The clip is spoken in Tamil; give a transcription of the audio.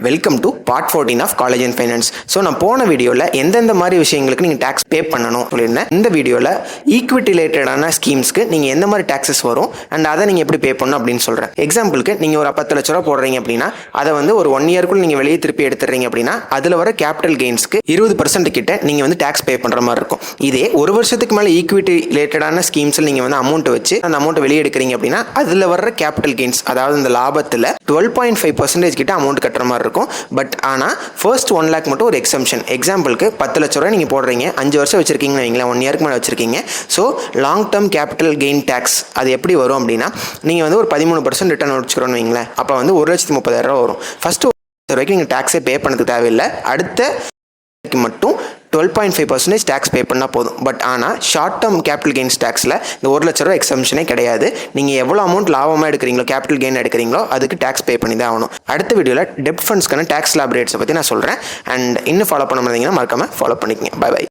Welcome to part fourteen of college and finance so நான் போன வீடியோவில் எந்தெந்த மாதிரி விஷயங்களுக்கு நீங்கள் டேக்ஸ் பே பண்ணணும் சொல்லியிருந்தேன் இந்த வீடியோவில் ஈக்விட்டி ரிலேட்டடான ஸ்கீம்ஸ்க்கு நீங்கள் எந்த மாதிரி டேக்ஸஸ் வரும் அண்ட் அதை நீங்கள் எப்படி பே பண்ணணும் அப்படின்னு சொல்கிறேன் எக்ஸாம்பிளுக்கு நீங்கள் ஒரு பத்து லட்ச ரூபா போடுறீங்க அப்படின்னா அதை வந்து ஒரு ஒன் இயர்க்குள்ள நீங்கள் வெளியே திருப்பி எடுத்துறீங்க அப்படின்னா அதில் வர கேபிட்டல் கெயின்ஸ்க்கு இருபது பர்சன்ட் கிட்ட நீங்கள் வந்து டேக்ஸ் பே பண்ணுற மாதிரி இருக்கும். இதே ஒரு வருஷத்துக்கு மேலே ஈக்விட்டி ரிலேட்டடான ஸ்கீம்ஸில் நீங்கள் வந்து அமௌண்ட் வச்சு அந்த அமௌண்ட் வெளியே எடுக்கிறீங்க அப்படின்னா அதில் வர கேபிட்டல் கெயின்ஸ் அதாவது இந்த லாபத்தில் டுவெல் பாயிண்ட் ஃபைவ் பர்சன்டேஜ் கிட்ட அமௌண்ட் கட்டுற மாதிரி இருக்கும் இருக்கும். பட் ஆனால் ஃபர்ஸ்ட் ஒன் லேக் மட்டும் ஒரு எக்ஸம்ஷன் எக்ஸாம்பிளுக்கு பத்து லட்ச ரூபாய் நீங்கள் போடுறீங்க. அஞ்சு வருஷம் வச்சிருக்கீங்கன்னு வைங்களேன். ஒன் இயர்க்கு மேலே வச்சிருக்கீங்க. So long term capital gain tax அது எப்படி வரும் அப்படின்னா நீங்கள் வந்து ஒரு பதிமூணு பர்சன்ட் ரிட்டர்ன் வச்சுக்கிறோன்னு வைங்களேன். அப்போ வந்து ஒரு லட்சத்தி முப்பதாயிரம் ரூபா வரும். ஃபஸ்ட்டு வரைக்கும் நீங்கள் டேக்ஸே பே பண்ணதுக்கு தேவையில்லை. அடுத்த மட்டும் twelve point five percentage tax pay பண்ணால் போதும். பட் ஆனால் ஷார்ட் டேர்ம் கேபிட்டல் கெயின்ஸ் டேக்ஸில் இந்த ஒரு லட்ச ரூபா எக்ஸம்ஷனே கிடையாது. நீங்கள் எவ்வளோ அமௌண்ட் லாபமாக எடுக்கிறீங்களோ கேபிட்டல் கெயின் எடுக்கிறீங்களோ அதுக்கு டேக்ஸ் பே பண்ணி தான் ஆகணும். அடுத்த வீடியோவில் டெப்ட் ஃபண்ட்ஸ்க்கான டேக்ஸ் லாபரேட்ஸை பற்றி நான் சொல்கிறேன் அண்ட் இன்னும் ஃபாலோ பண்ண முடியுங்கன்னா மறக்காமல் ஃபாலோ பண்ணிக்கங்க. By by